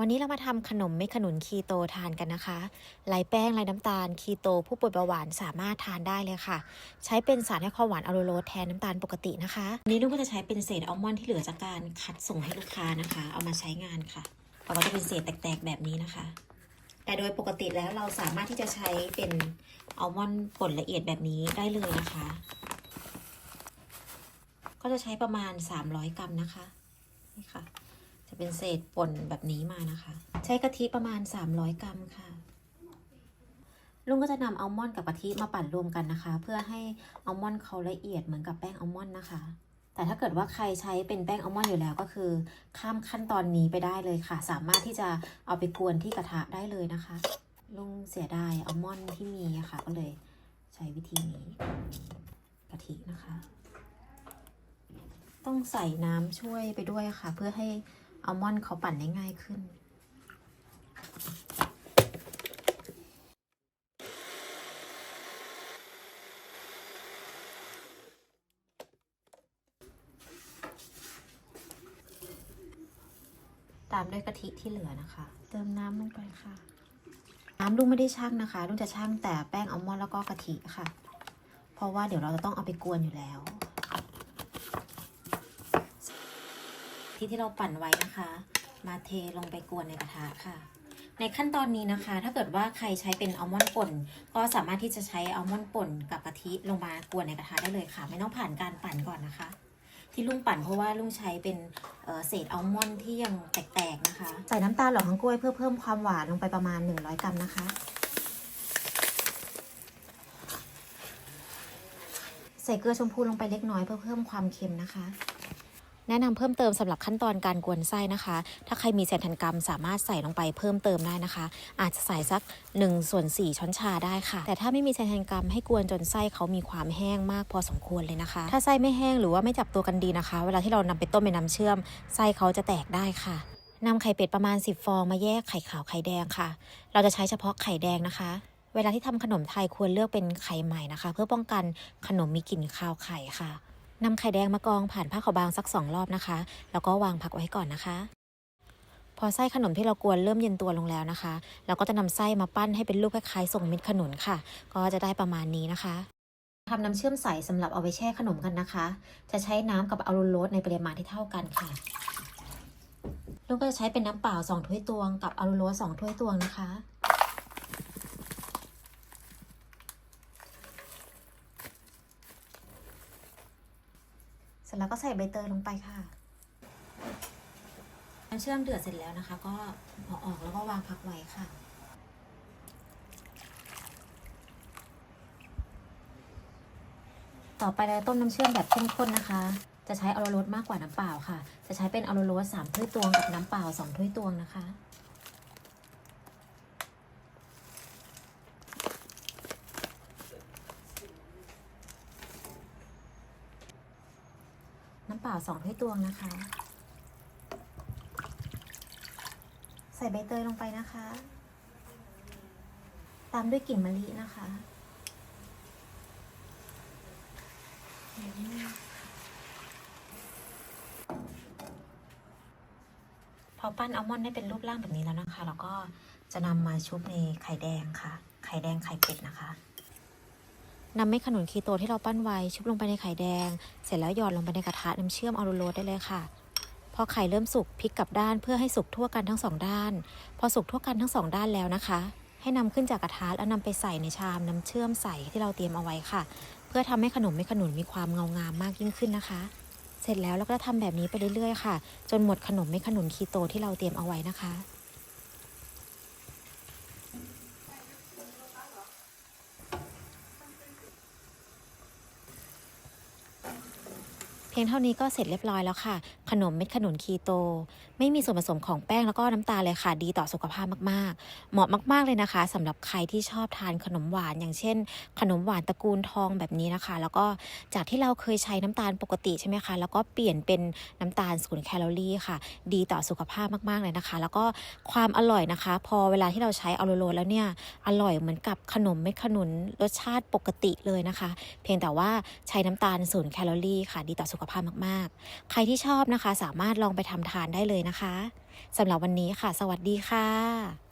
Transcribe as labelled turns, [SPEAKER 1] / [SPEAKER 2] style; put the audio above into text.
[SPEAKER 1] วันนี้เรามาทำขนมเม็ดขนุนคีโตทานกันนะคะไร้แป้งไร้น้ำตาลคีโต ผู้ป่วยเบาหวานสามารถทานได้เลยค่ะ ใช้เป็นสารให้ความหวานอะโรโรสแทนน้ำตาลปกตินะคะวันนี้ลูกก็จะใช้เป็นเศษอัลมอนด์ที่เหลือจากการคัดส่งให้ลูกค้านะคะ เอามาใช้งานค่ะเราก็จะเป็นเศษแตกๆแบบนี้นะคะ แต่โดยปกติแล้วเราสามารถที่จะใช้เป็นอัลมอนด์ป่นละเอียดแบบนี้ได้เลยนะคะ ก็จะใช้ประมาณ 300 กรัมนะคะนี่ค่ะ จะเป็นเศษป่นแบบนี้มานะคะ ใช้กะทิประมาณ 300 กรัมค่ะ ลุงก็จะนำอัลมอนด์กับกะทิมาปั่นรวมกันนะคะ เพื่อให้อัลมอนด์เขาละเอียดเหมือนกับแป้งอัลมอนด์นะคะ แต่ถ้าเกิดว่าใครใช้เป็นแป้งอัลมอนด์อยู่แล้วก็คือ ข้ามขั้นตอนนี้ไปได้เลยค่ะ สามารถที่จะเอาไปกวนที่กระทะได้เลยนะคะ ลุงเสียดายอัลมอนด์ที่มีอะค่ะ ก็เลยใช้วิธีนี้กะทินะคะ ต้องใส่น้ำช่วยไปด้วยค่ะ เพื่อให้ อัลมอนด์เขาปั่นได้ง่ายขึ้น ตามด้วยกะทิที่เหลือนะคะ เติมน้ำลงไปค่ะ น้ำลุงไม่ได้ชั่งนะคะลุงจะชั่งแต่แป้งอัลมอนด์แล้วก็กะทิค่ะ เพราะว่าเดี๋ยวเราจะต้องเอาไปกวนอยู่แล้ว ที่ที่เราปั่นไว้นะคะ มาเทลงไปกวนในกระทะค่ะ ในขั้นตอนนี้นะคะ ถ้าเกิดว่าใครใช้เป็นอัลมอนด์ป่น ก็สามารถที่จะใช้อัลมอนด์ป่นกับกะทิลงมากวนในกระทะได้เลยค่ะ ไม่ต้องผ่านการปั่นก่อนนะคะ ที่ลุงปั่นเพราะว่าลุงใช้เป็นเเศษอัลมอนด์ที่ยังแตกๆนะคะ ใส่น้ำตาลหล่อของกล้วยเพื่อเพิ่มความหวานลงไปประมาณ 100 กรัมนะคะใส่เกลือชมพูลงไปเล็กน้อยเพื่อเพิ่มความเค็มนะคะ แนะนำเพิ่มเติมสำหรับขั้นตอนการกวนไส้นะคะ ถ้าใครมีแซนทันกรรมสามารถใส่ลงไปเพิ่มเติมได้นะคะ อาจจะใส่สัก1ส่วน4ช้อนชาได้ค่ะ แต่ถ้าไม่มีแซนทันกรรมให้กวนจนไส้เขามีความแห้งมากพอสมควรเลยนะคะ ถ้าไส้ไม่แห้งหรือว่าไม่จับตัวกันดีนะคะ เวลาที่เรานำไปต้มเป็นน้ำเชื่อม ไส้เขาจะแตกได้ค่ะนำไข่เป็ดประมาณ 10 ฟองมาแยกไข่ขาวไข่แดงค่ะ เราจะใช้เฉพาะไข่แดงนะคะเวลาที่ทำขนมไทยควรเลือกเป็นไข่ใหม่นะคะ เพื่อป้องกันขนมมีกลิ่นคาวไข่ค่ะ นำไข่แดงมากรองผ่านผ้าขาวบางสักสองรอบนะคะ แล้วก็วางพักไว้ก่อนนะคะ พอไส้ขนมที่เรากวนเริ่มเย็นตัวลงแล้วนะคะ เราก็จะนำไส้มาปั้นให้เป็นลูกคล้ายๆทรงเม็ดขนุนค่ะ ก็จะได้ประมาณนี้นะคะทำน้ำเชื่อมใสสำหรับเอาไปแช่ขนมกันนะคะ จะใช้น้ำกับอะลูโรสในปริมาณที่เท่ากันค่ะลูกก็จะใช้เป็นน้ำเปล่าสองถ้วยตวงกับอะลูโรสสองถ้วยตวงนะคะ ร็จแล้วก็ใส่ใบเตยลงไปค่ะน้ำเชื่อมเดือดเสร็จแล้วนะคะ ก็เอออกแล้วก็วางพักไว้ค่ะ ต่อไปเราต้มน้ำเชื่อมแบบเข้มข้นนะคะ จะใช้อะโรรสมากกว่าน้ำเปล่าค่ะ จะใช้เป็นอะโรรสสามถ้วยตวงกับน้ำเปล่าสองถ้วยตวงนะคะ ปล่าสองถ้วยตวงนะคะ ใส่ใบเตยลงไปนะคะ ตามด้วยกลิ่นมะลินะคะพอปั้นอัลมอนด์ได้เป็นรูปร่างแบบนี้แล้วนะคะแล้วก็จะนำมาชุบในไข่แดงค่ะ ไข่แดงไข่เป็ดนะคะ นำเม็ดขนุนคีโตที่เราปั้นไว้ชุบลงไปในไข่แดง เสร็จแล้วหยอดลงไปในกระทะน้ำเชื่อมอะลูโรสได้เลยค่ะ พอไข่เริ่มสุกพลิกกลับด้านเพื่อให้สุกทั่วกันทั้งสองด้าน พอสุกทั่วกันทั้งสองด้านแล้วนะคะ ให้นำขึ้นจากกระทะแล้วนำไปใส่ในชามน้ำเชื่อมใส่ที่เราเตรียมเอาไว้ค่ะ เพื่อทำให้ขนมเม็ดขนุนมีความเงางามมากยิ่งขึ้นนะคะ เสร็จแล้วเราก็จะทำแบบนี้ไปเรื่อยๆ ค่ะ จนหมดขนมเม็ดขนุนคีโตที่เราเตรียมเอาไว้นะคะ พียงเท่านี้ก็เสร็จเรียบร้อยแล้วค่ะ ขนมเม็ดขนุนคีโต ไม่มีส่วนผสมของแป้งแล้วก็น้ำตาลเลยค่ะ ดีต่อสุขภาพมากๆ เหมาะมาก ๆเลยนะคะสำหรับใครที่ชอบทานขนมหวาน อย่างเช่น ขนมหวานตระกูลทองแบบนี้นะคะ แล้วก็จากที่เราเคยใช้น้ำตาลปกติใช่ไหมคะ แล้วก็เปลี่ยนเป็นน้ำตาลศูนย์แคลอรี่ค่ะ ดีต่อสุขภาพมากๆเลยนะคะ แล้วก็ความอร่อยนะคะ พอเวลาที่เราใช้อโลโลแล้วเนี่ยอร่อยเหมือนกับขนมเม็ดขนุนรสชาติปกติเลยนะคะ เพียงแต่ว่าใช้น้ำตาลศูนย์แคลอรี่ค่ะ ดีต่อสุขภาพมากๆ ใครที่ชอบนะคะ สามารถลองไปทำทานได้เลยนะคะสำหรับวันนี้ค่ะ สวัสดีค่ะ